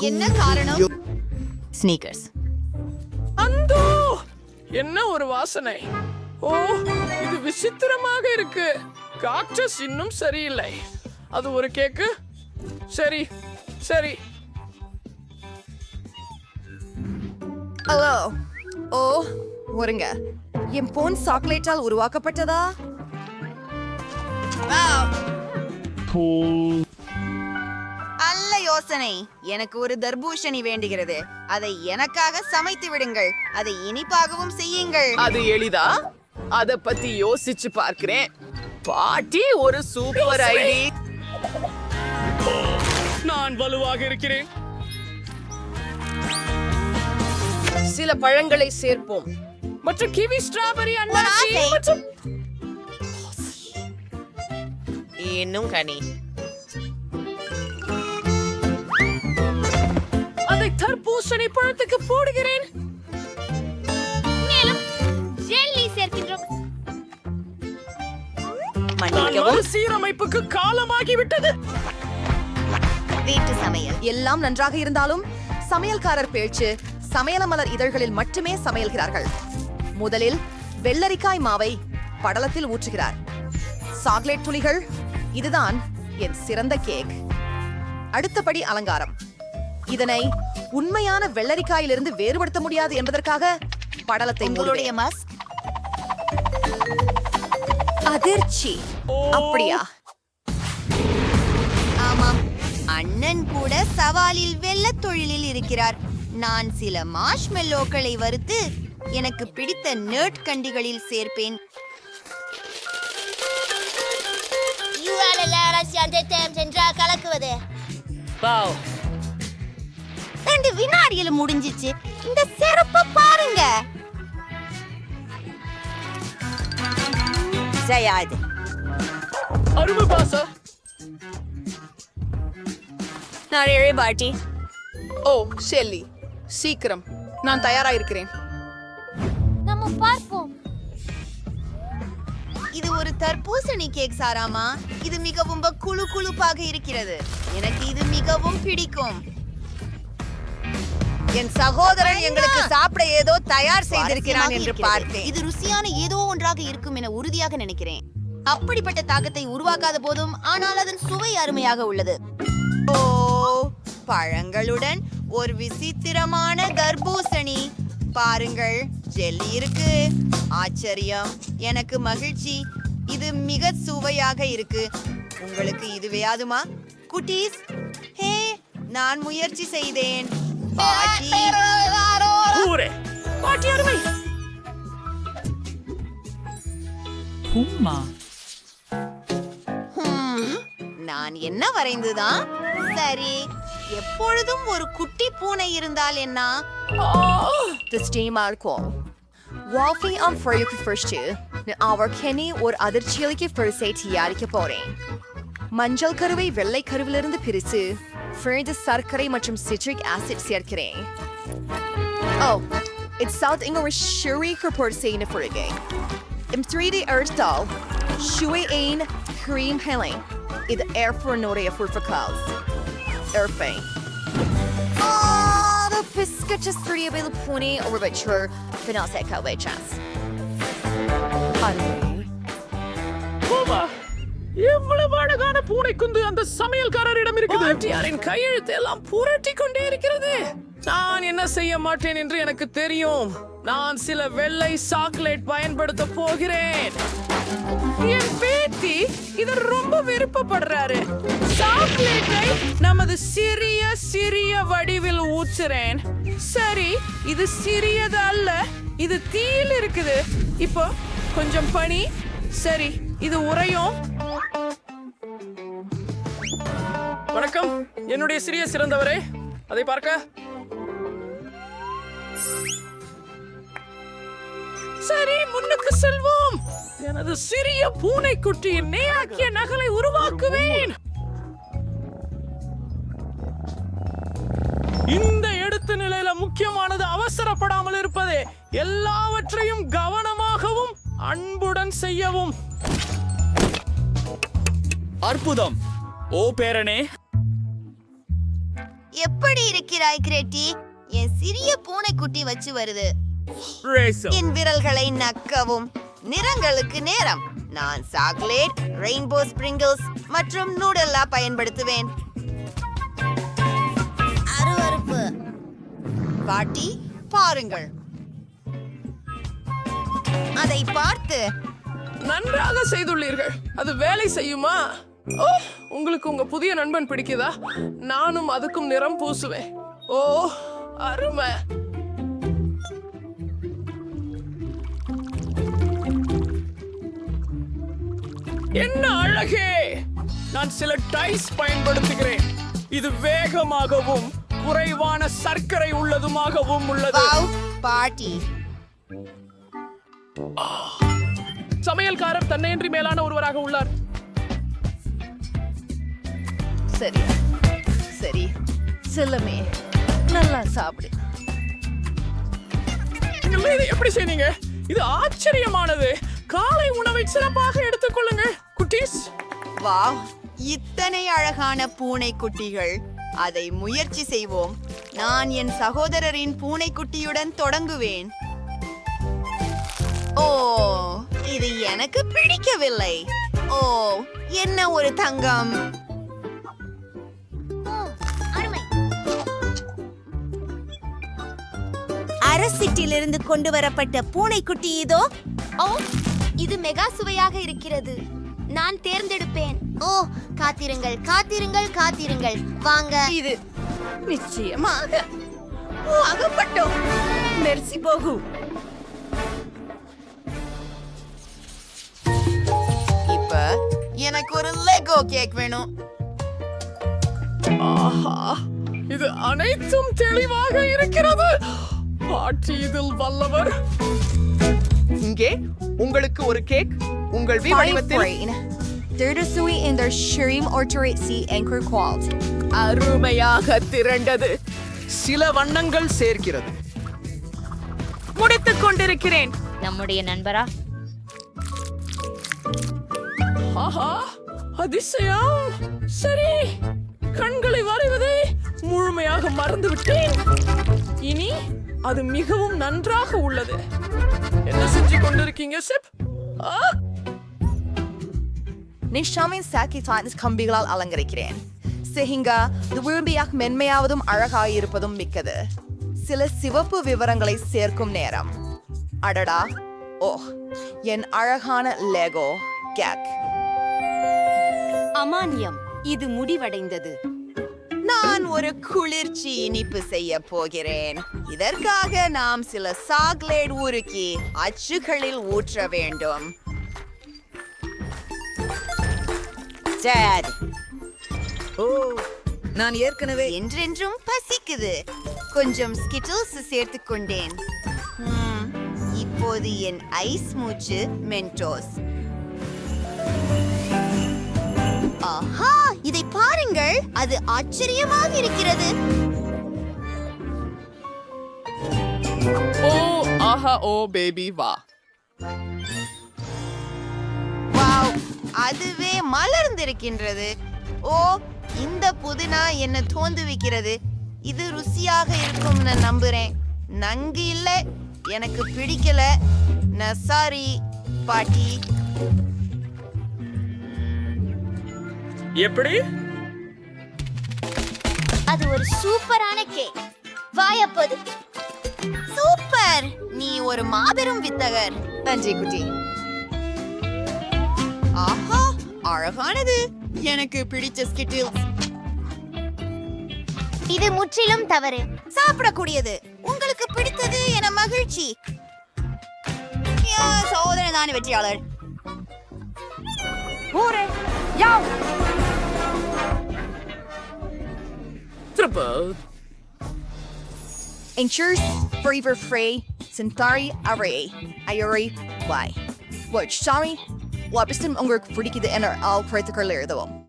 என்ன காரணம்? ஸ்னீக்கர்ஸ் அந்தோ! என்ன ஒரு வாசனை. ஓ இது விசித்திரமாக இருக்கு. காக்டஸ் இன்னும் சரியில்லை. அது ஒரு கேக்கு. சரி சரி. ஹலோ. ஓ ஒருங்க. என் போன் சாக்லேட்டால் உருவாக்கப்பட்டதா? யோசனை எனக்கு ஒரு தர்பூஷணி வேண்டுகிறது. அதை எனக்காக சமைத்து விடுங்கள். அதை இனிப்பாகவும் செய்யுங்கள். அது எளிதா? அத பத்தி யோசிச்சு பார்க்கிறேன். பாட்டி ஒரு சூப்பர் ஐடி. நான் வலுவாக இருக்கிறேன். சில பழங்களை சேர்ப்போம். மற்றும் கிவி ஸ்ட்ராபெரி அன்னாசி. மற்றும் இன்னும் கனி. தர்பூசணி பழத்துக்கு போடுகிறேன். மேலும் ஜெல்லி சேர்க்கின்றோம். நான் மன்னிக்கவும் மறுசீரமைப்புக்கு காலமாகிவிட்டது. வீட்டு சமையல். எல்லாம் நன்றாக இருந்தாலும் சமையல்காரர் பேச்சு சமையல மலர் இதழ்களில் மட்டுமே சமையல்கிறார்கள். முதலில் வெள்ளரிக்காய் மாவை படலத்தில் ஊற்றுகிறார். சாக்லேட் துளிகள் இதுதான் என் சிறந்த கேக். அடுத்தபடி அலங்காரம். இதனை உண்மையான வெள்ளரிக்காயிலிருந்து வேறுபடுத்த முடியாது என்பதற்காக படலத்தை உங்களுடைய. மஸ்க் அதிர்ச்சி. அப்படியா? ஆமாம். அண்ணன் கூட சவாலில் வெள்ளத் தொழிலில் இருக்கிறார். நான் சில மாஷ்மெல்லோக்களை வறுத்து எனக்கு பிடித்த நர்ட் கண்டிகளில் சேர்ப்பேன். சென்றால் கலக்குவது. வாவ் ரெண்டு வினாடியில முடிஞ்சிச்சு. இந்த செருப்ப பாருங்க. ஜெயாது அருமை பாசா. நான் ஏழை பாட்டி. ஓ ஷெல்லி. சீக்கிரம். நான் தயாரா இருக்கிறேன் நம்ம பார்ப்போம். இது ஒரு தர்பூசணி கேக் சாராமா? இது மிகவும் குளு குளுப்பாக இருக்கிறது. எனக்கு இது மிகவும் பிடிக்கும். என் சகோதரன் எங்களுக்கு சாப்பிட ஏதோ தயார் செய்திருக்கிறான் என்று. பார்த்தேன். இது ருசியான ஏதோ ஒன்றாக இருக்கும் என உறுதியாக நினைக்கிறேன். அப்படிப்பட்ட தாக்கத்தை உருவாக்காத போதும் ஆனால் அதன் சுவை அருமையாக உள்ளது. ஓ பழங்களுடன் ஒரு விசித்திரமான தர்பூசணி. பாருங்கள் ஜெல்லி இருக்கு. ஆச்சரியம். எனக்கு மகிழ்ச்சி. இது மிக சுவையாக இருக்கு. உங்களுக்கு இது வேயாதுமா குட்டீஸ் ஹே நான் முயற்சி செய்தேன். பாட்டி. ஊரே பாட்டி அருமை. ஹம், நான் என்ன வரைந்துதான்? சரி எப்பொழுதும் ஒரு குட்டி பூனை இருந்தால் என்ன? The steam alcohol. Wolfie on Freyuக்கு first அவர் கெனி ஒரு அதிர்ச்சியளிக்க பெருசை தயாரிக்க போறேன் மஞ்சள் கருவை வெள்ளை கருவிலிருந்து பிரித்து ஃபிரிந்து சர்க்கரை மற்றும் சிட்ரிக் ஆசிட் சேர்க்கிறேன் ஓ இட்ஸ் சவுத் இங்கிலீஷ் ஷுரி கப்போர்ட் செய்ய பொழுகை இம் த்ரீ டி எர்த்தால் ஷுவை எயின் கிரீம் ஹெலை இது ஏர்ஃபோனுடைய full gloves ஏர்ஃபைன் Ah, the biscuit just pretty available pony over by chur, but not say cowboy chance. போமா எவ்வளவு அழகான பூனை குந்து அந்த சமையல்காரரிடம் இருக்குது? பாட்டியாரின் கையெழுத்து எல்லாம் புரட்டி கொண்டே இருக்கிறது. நான் என்ன செய்ய மாட்டேன் என்று எனக்கு தெரியும். நான் சில வெள்ளை சாக்லேட் பயன்படுத்த போகிறேன். என் பேத்தி இத ரொம்ப விருப்பப்படுறாரு. சாக்லேட்டை நமது சிறிய சிறிய வடிவில் ஊற்றுறேன். சரி இது சிறியது அல்ல இது தீயில் இருக்குது. இப்போ கொஞ்சம் பனி. சரி இது உறையும். வணக்கம். என்னுடைய சிறிய சிறந்தவரே அதை பார்க்க. சரி முன்னுக்கு செல்வோம். எனது சிறிய பூனை பூனைக்குட்டியின் நேயாக்கிய நகலை உருவாக்குவேன். இந்த எடுத்து நிலையில முக்கியமானது அவசரப்படாமல் இருப்பதே. எல்லாவற்றையும் கவனமாகவும் அன்புடன் செய்யவும். அற்புதம். ஓ பேரனே எப்படி இருக்கிறாய் கிரேட்டி? என் சிறிய பூனைக்குட்டி வச்சு வருது. என் விரல்களை நக்கவும். நிறங்களுக்கு நேரம். நான் சாக்லேட் ரெயின்போ ஸ்பிரிங்கிள்ஸ் மற்றும் நூடல்லா பயன்படுத்துவேன். அருவருப்பு. பாட்டி பாருங்கள். அதை பார்த்து நன்றாக செய்துள்ளீர்கள். அது வேலை செய்யுமா? உங்களுக்கு உங்க புதிய நண்பன் பிடிக்குதா? நானும் அதுக்கும் நிறம் பூசுவேன். ஓ அருமை. என்ன அழகே! நான் சில டைஸ் பயன்படுத்துகிறேன். இது வேகமாகவும் குறைவான சர்க்கரை உள்ளதுமாகவும் உள்ளது. பாட்டி. சமையல்காரர் தன்னையன்றி மேலான ஒருவராக உள்ளார். சரி. சரி செல்லமே நல்லா சாப்பிடு. இதை எப்படி செய்தீங்க இது ஆச்சரியமானது. காலை உணவை சிறப்பாக எடுத்துக்கொள்ளுங்க குட்டீஸ். வாவ் இத்தனை அழகான பூனைக்குட்டிகள் அதை முயற்சி செய்வோம். நான் என் சகோதரரின் பூனைக்குட்டியுடன் தொடங்குவேன். ஓ இது எனக்கு பிடிக்கவில்லை. ஓ என்ன ஒரு தங்கம்? அரசிட்டிலிருந்து கொண்டு வரப்பட்ட பூனைக்குட்டி இதோ. ஓ இது மெகா சுவையாக இருக்கிறது. நான் தேர்ந்தெடுப்பேன். ஓ காத்திருங்கள் காத்திருங்கள் காத்திருங்கள். வாங்க. இது நிச்சயமாக ஓ, அகப்பட்டோம் மெர்சி போகு. இப்ப எனக்கு ஒரு லெகோ கேக் வேணும். ஆஹா இது அனைத்தும் தெளிவாக இருக்கிறது. பாட்டி இதில் வல்லவர். இங்கே உங்களுக்கு ஒரு கேக் உங்கள் வி வடிவத்தில் their shrimp or turretsi anchor qualt. அருமையாக திரண்டது. சில வண்ணங்கள் சேர்க்கிறது. முடித்துக் கொண்டிருக்கிறேன். நம்முடைய நண்பரா? ஆஹா அதிசயம். சரி கண்களை வரைவதை முழுமையாக மறந்து விட்டேன் இனி அது மிகவும் நன்றாக உள்ளது. என்ன செஞ்சு கொண்டிருக்கீங்க சிப்? ஆ? நிஷாமின் சாக்கி தாய்ஸ் கம்பிகளால் அலங்கரிக்கிறேன். செஹிங்கா இது விரும்பியாக மென்மையாவதும் அழகாயிருப்பதும் மிக்கது. சில சிவப்பு விவரங்களை சேர்க்கும் நேரம். அடடா. ஓ என் அழகான லெகோ கேக். அமானியம் இது முடிவடைந்தது. நான் ஒரு குளிர்ச்சி இனிப்பு செய்ய போகிறேன். இதற்காக நாம் சில சாக்லேட் உருக்கி அச்சுகளில் ஊற்ற வேண்டும். சரி ஓ நான் ஏற்கனவே என்றென்றும் பசிக்குது. கொஞ்சம் ஸ்கிட்டில்ஸ் சேர்த்து கொண்டேன். இப்போது என் ஐஸ் மூச்சு மென்டோஸ் ஆஹா இதை பாருங்கள். அது ஆச்சரியமாக இருக்கிறது. ஓ ஆஹா ஓ பேபி வா. வாவ் அதுவே மலர்ந்திருக்கின்றது. ஓ இந்த புதினா என்ன தோந்துவிக்கிறது. இது ருசியாக இருக்கும் நான் நம்புறேன். நன்கு இல்ல எனக்கு பிடிக்கல. நான் சாரி பாட்டி. எப்படி? அது ஒரு சூப்பரான கேக் வாயப்போது சூப்பர். நீ ஒரு மாபெரும் வித்தகர். நன்றி குட்டி. ஆஹா அழகானது. எனக்கு பிடிச்ச ஸ்கிட்டில் இது முற்றிலும் தவறு. சாப்பிடக்கூடியது. உங்களுக்கு பிடித்தது என மகிழ்ச்சி. சகோதரன் தான் வெற்றியாளர். Incredible! Ensures Forever Free Centauri Array IRA Y. Watch Sami, Lapis Tim Ungruk for the NRL Critical Layer though.